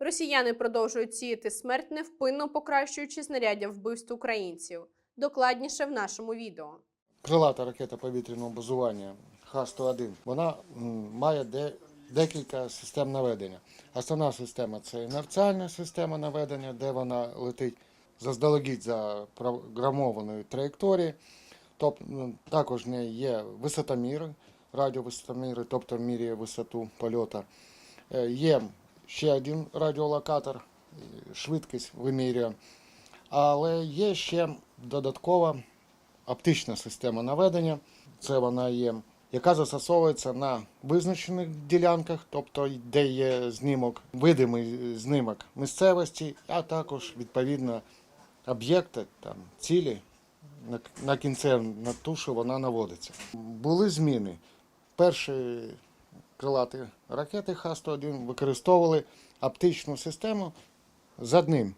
Росіяни продовжують сіяти смерть, невпинно покращуючи знаряддя вбивств українців. Докладніше в нашому відео. крилата ракета повітряного базування Х-101, вона має де, декілька систем наведення. Основна система це інерціальна система наведення, де вона летить заздалегідь запрограмованою траєкторією. Тобто також в неї є висотоміри, радіовисотоміри, тобто міряє висоту польоту. Е, Є ще один радіолокатор, швидкість вимірює. Але є ще додаткова оптична система наведення. Це вона є, яка застосовується на визначених ділянках, тобто де є знімок, видимий знімок місцевості, а також відповідно об'єкти, там, цілі на, на на ту, що вона наводиться. Були зміни. Перші крилаті ракети Х-101 використовували оптичну систему з одним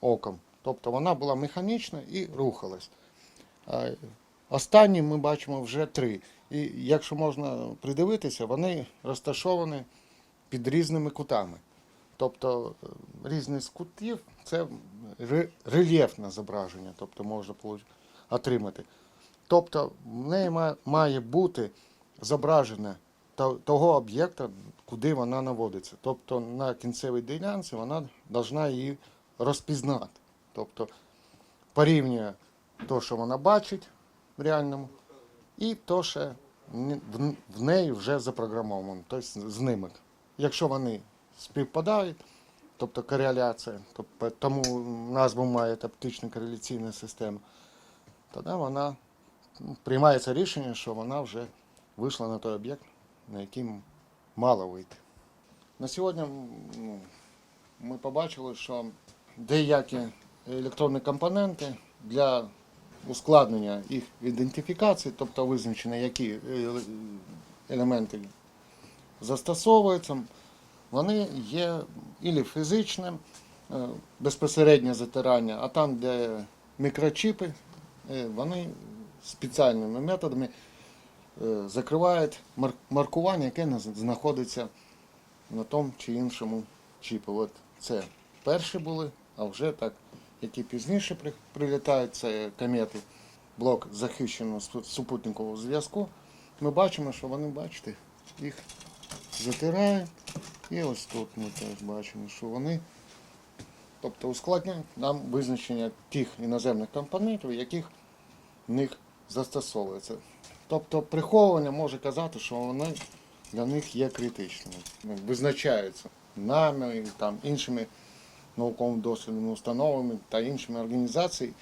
оком. Тобто вона була механічна і рухалась. Останні ми бачимо вже три. І якщо можна придивитися, вони розташовані під різними кутами. Тобто е, різність кутів це рельєфне зображення, тобто можна отримати. Тобто в неї має бути зображення то- того об'єкта, куди вона наводиться. Тобто на кінцевій ділянці вона повинна її розпізнати. Тобто порівнює те, що вона бачить в реальному, і те, що в- неї вже запрограмовано, тобто знимок. Якщо вони співпадають, тобто кореляція, тобто тому назву має оптична кореляційна система, тоді вона ну, приймається рішення, що вона вже вийшла на той об'єкт, на який мала вийти. На сьогодні ну, ми побачили, що деякі електронні компоненти для ускладнення їх ідентифікації, тобто визначення, які е, елементи застосовуються, вони є ілі фізичним, е, безпосереднє затирання, а там, де мікрочіпи, е, вони спеціальними методами е, закривають маркування, яке знаходиться на тому чи іншому чіпі. От це перші були, а вже так, які пізніше при- прилітають, це комети, блок захищеного супутникового зв'язку. Ми бачимо, що вони, бачите, їх затирають. І ось тут ми теж бачимо, що вони тобто ускладнюють нам визначення тих іноземних компонентів, яких в них застосовується. Тобто приховування може казати, що вони для них є критичними. Ну, Визначаються нами, там, іншими науково-дослідними установами та іншими організаціями,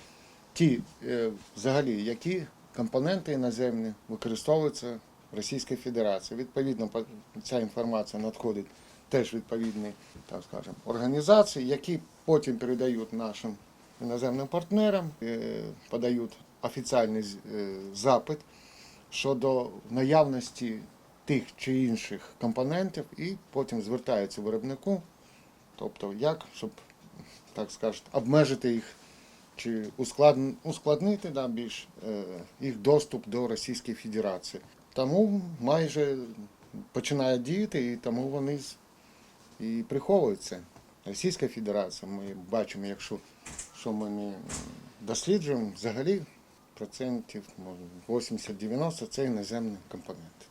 ті е, взагалі, які компоненти іноземні використовуються в Російській Федерації. Відповідно, ця інформація надходить теж відповідні так скажемо, організації, які потім передають нашим іноземним партнерам, е, подають офіційний е, запит щодо наявності тих чи інших компонентів, і потім звертаються виробнику, тобто як, щоб так скажуть, обмежити їх чи ускладнити да, більш е, їх доступ до Російської Федерації. Тому майже починає діяти, і тому вони і приховуються. Російська Федерація, ми бачимо, якщо що ми не досліджуємо, взагалі 80-90 це іноземні компоненти.